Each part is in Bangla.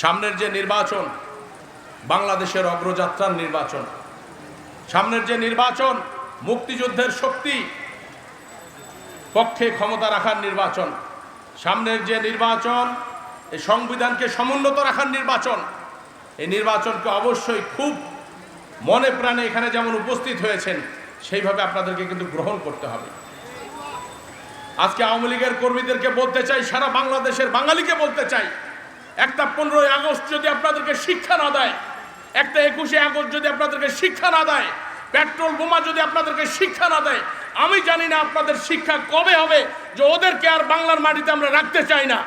সামনের যে নির্বাচন, বাংলাদেশের অগ্রযাত্রার নির্বাচন। সামনের যে নির্বাচন, মুক্তিযুদ্ধের শক্তি পক্ষে ক্ষমতা রাখার নির্বাচন। সামনের যে নির্বাচন এই সংবিধানকে সমুন্নত রাখার নির্বাচন। এই নির্বাচনকে অবশ্যই খুব মনে প্রাণে এখানে যেমন উপস্থিত হয়েছেন, সেইভাবে আপনাদেরকে কিন্তু গ্রহণ করতে হবে। আজকে আওয়ামী লীগের কর্মীদেরকে বলতে চাই, সারা বাংলাদেশের বাঙালিকে বলতে চাই একটা পনেরোই আগস্ট যদি আপনাদেরকে শিক্ষা না দেয়, একটা একুশে আগস্ট যদি আপনাদেরকে শিক্ষা না দেয়, পেট্রোল বোমা যদি আপনাদেরকে শিক্ষা না দেয়, আমি জানি না আপনাদের শিক্ষা কবে হবে যে ওদেরকে আর বাংলার মাটিতে আমরা রাখতে চাই না।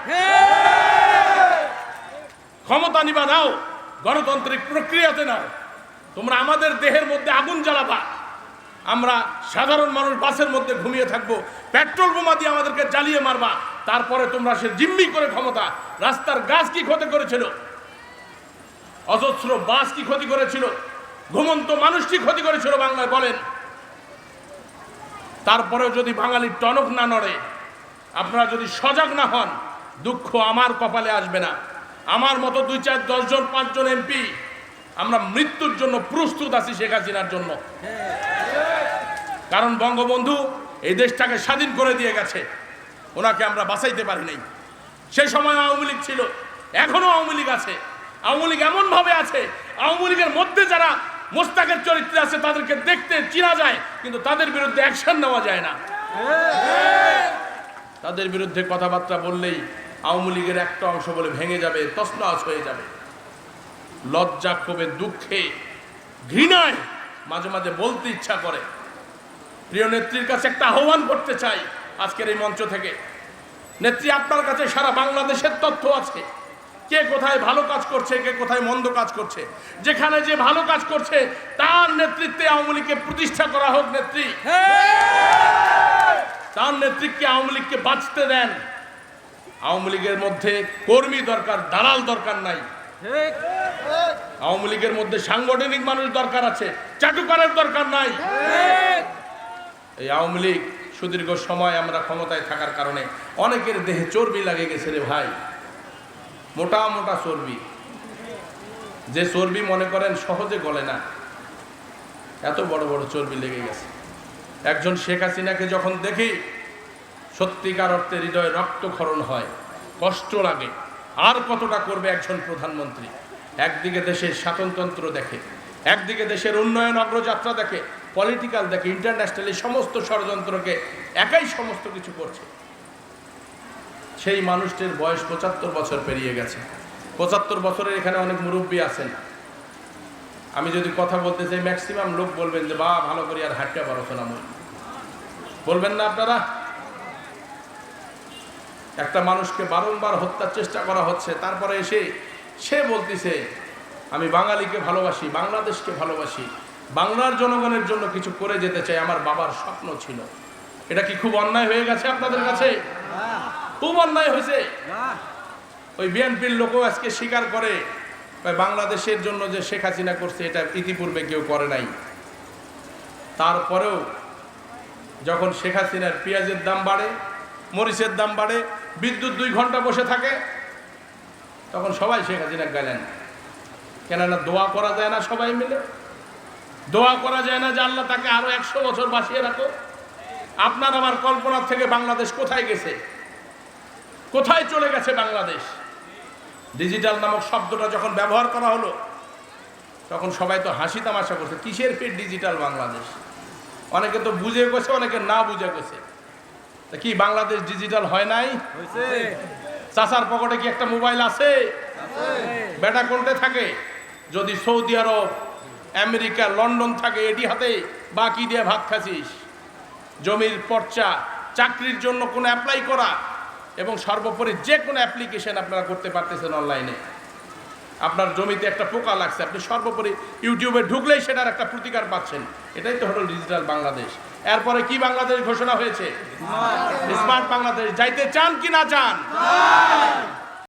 ক্ষমতা নিবা নাও, গণতান্ত্রিক প্রক্রিয়াতে নাও। তোমরা আমাদের দেহের মধ্যে আগুন জ্বালাবা। আমরা সাধারণ মানুষ বাসের মধ্যে ঘুমিয়ে থাকব। পেট্রোল বোমা দিয়ে আমাদেরকে জ্বালিয়ে মারবা। তারপরে তোমরা সে জিম্মি করে ক্ষমতা, রাস্তার গাছ কি ক্ষতি করেছিল? অজস্র বাস কি ক্ষতি করেছিল? ঘুমন্ত মানুষ কি ক্ষতি করেছিল বাংলায় বলেন? তারপরেও যদি বাঙালির টনক না নড়ে, আপনারা যদি সজাগ না হন, দুঃখ আমার কপালে আসবে না। আমার মতো দুই চার দশজন পাঁচজন এমপি, আমরা মৃত্যুর জন্য প্রস্তুত আছি শেখ হাসিনার জন্য। কারণ বঙ্গবন্ধু এই দেশটাকে স্বাধীন করে দিয়ে গেছে। ওনাকে আমরা বাঁচাইতে পারি নাই। সেই সময় আওয়ামী লীগ ছিল, এখনও আওয়ামী লীগ আছে। আওয়ামী লীগ এমনভাবে আছে, আওয়ামী লীগের মধ্যে যারা মোস্তাকের চরিত্রে আছে, তাদেরকে দেখতে চিনা যায়, কিন্তু তাদের বিরুদ্ধে অ্যাকশন নেওয়া যায় না। তাদের বিরুদ্ধে কথাবার্তা বললেই আওয়ামী লীগের একটা অংশ বলে ভেঙে যাবে তসনস হয়ে যাবে। লজ্জা, ক্ষোভে, দুঃখে, ঘৃণায় মাঝে মাঝে বলতে ইচ্ছা করে। প্রিয় নেত্রীর কাছে একটা আহ্বান করতে চাই আজকের এই মঞ্চ থেকে। নেত্রী, আপনার কাছে সারা বাংলাদেশের তথ্য আছে। কে কোথায় ভালো কাজ করছে, কে কোথায় মন্দ কাজ করছে। যেখানে যে ভালো কাজ করছে, তার নেতৃত্বে আওয়ামী লীগকে প্রতিষ্ঠা করা হোক, নেত্রী। তার নেতৃত্বে আওয়ামী লীগকে বাঁচতে দেন। আওয়ামী লীগের মধ্যে কর্মী দরকার, দালাল দরকার নাই। আওয়ামী লীগের মধ্যে সাংগঠনিক মানুষ দরকার আছে, চাটুকারের দরকার নাই। এই আওয়ামী লীগ সুদীর্ঘ সময় আমরা ক্ষমতায় থাকার কারণে অনেকের দেহে চর্বি লাগে গেছে রে ভাই। মোটা মোটা চর্বি। যে চর্বি মনে করেন সহজে গলে না। এত বড় বড় চর্বি লেগে গেছে। একজন শেখ হাসিনাকে যখন দেখি, সত্যিকার অর্থে হৃদয়ে রক্তক্ষরণ হয়, কষ্ট লাগে। আর কতটা করবে একজন প্রধানমন্ত্রী? একদিকে দেশের স্বাতন্ত্র দেখে, একদিকে দেশের উন্নয়ন অগ্রযাত্রা দেখে পলিটিক্যাল দেখে ইন্টারন্যাশনালি সমস্ত ষড়যন্ত্রকে, একাই সমস্ত কিছু করছে। সেই মানুষটির বয়স পঁচাত্তর বছর পেরিয়ে গেছে। পঁচাত্তর বছরের এখানে অনেক মুরব্বী আছেন। আমি যদি কথা বলতে চাই ম্যাক্সিমাম লোক বলবেন যে, বা, ভালো করে আর হাঁটতে পারো না বলবেন না আপনারা? একটা মানুষকে বারংবার হত্যার চেষ্টা করা হচ্ছে, তারপরে এসে সে বলতেছে, আমি বাঙালিকে ভালোবাসি, বাংলাদেশকে ভালোবাসি। বাংলার জনগণের জন্য কিছু করে যেতে চাই, আমার বাবার স্বপ্ন ছিল। এটা কি খুব অন্যায় হয়ে গেছে আপনাদের কাছে? খুব অন্যায় হয়েছে। ওই বিএনপির লোকও আজকে স্বীকার করে বাংলাদেশের জন্য যে শেখ হাসিনা করছে, এটা ইতিপূর্বে কেউ করে নাই। তারপরেও যখন শেখ হাসিনার পেঁয়াজের দাম বাড়ে, মরিচের দাম বাড়ে, বিদ্যুৎ দুই ঘণ্টা বসে থাকে, তখন সবাই শেখ হাসিনা গেলেন। কেননা দোয়া করা যায় না সবাই মিলে। দোয়া করা যায় না যে আল্লাহ তাকে আরও একশো বছর বাঁচিয়ে রাখো। আপনার আমার কল্পনার থেকে বাংলাদেশ কোথায় গেছে? কোথায় চলে গেছে বাংলাদেশ? ডিজিটাল নামক শব্দটা যখন ব্যবহার করা হলো তখন সবাই তো হাসি তামাশা করছে কিসের ফের ডিজিটাল বাংলাদেশ? অনেকে তো বুঝে গেছে অনেকে না বুঝে গেছে। তা কি বাংলাদেশ ডিজিটাল হয় নাই? চাচার পকেটে কি একটা মোবাইল আছে? বেটা কোনটা থাকে? যদি সৌদি আরব আমেরিকা লন্ডন থাকে এটি হাতে বাকি দিয়ে ভাত খাচ্ছিস জমির পর্চা চাকরির জন্য কোনো অ্যাপ্লাই করা এবং সর্বোপরি যে কোনো অ্যাপ্লিকেশন আপনারা করতে পারতেছেন অনলাইনে আপনার জমিতে একটা পোকা লাগছে আপনি সর্বোপরি ইউটিউবে ঢুকলেই সেটার একটা প্রতিকার পাচ্ছেন। এটাই তো হলো ডিজিটাল বাংলাদেশ। এরপরে কি বাংলাদেশ ঘোষণা হয়েছে? স্মার্ট। বাংলাদেশ। যাইতে চান কি না চান?